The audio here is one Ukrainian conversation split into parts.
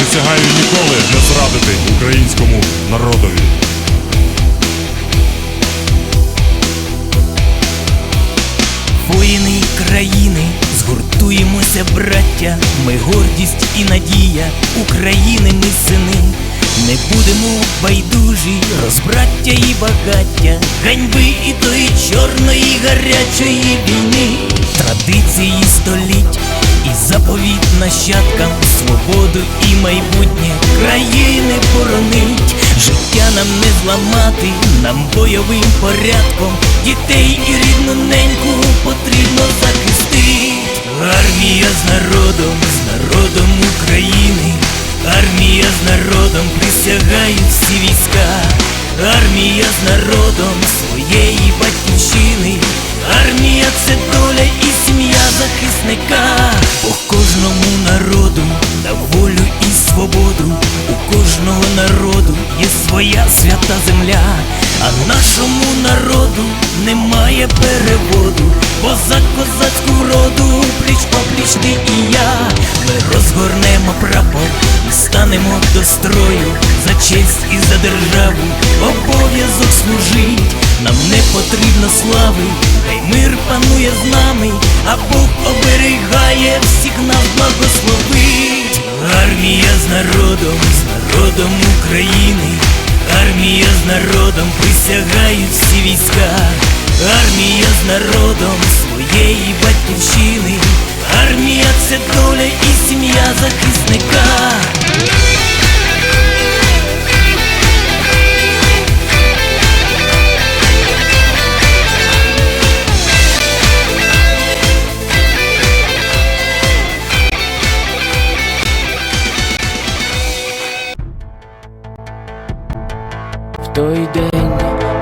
Присягаю ніколи не зрадити українському народові. Воїни країни, згуртуємося, браття, ми гордість і надія України, ми сини. Не будемо байдужі, розбраття і багаття, ганьби і тої чорної гарячої війни, традиції століть і заповіт нащадкам, свободу і майбутнє країни боронить. Життя нам не зламати, нам бойовим порядком дітей і рідну неньку потрібно захистити. Армія з народом, з народом України, армія з народом присягають всі війська, армія з народом немає переводу, бо за козацьку роду пліч попліч ти і я. Ми розгорнемо прапор і станемо до строю за честь і за державу. Обов'язок служить, нам не потрібно слави, хай мир панує з нами, а Бог оберігає всіх нас благословить. Армія з народом, з народом України, армія з народом присягають всі війська, армія з народом своєї батьківщини, армія це доля і сім'я захисника. Той день,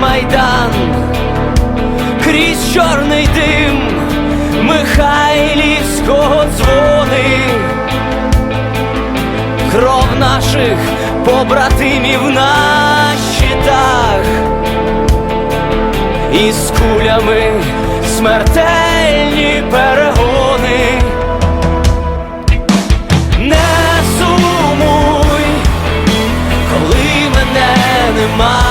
майдан, крізь чорний дим Михайлівського дзвони, кров наших побратимів на щитах, і з кулями смертельні перегони. Не сумуй, коли мене нема.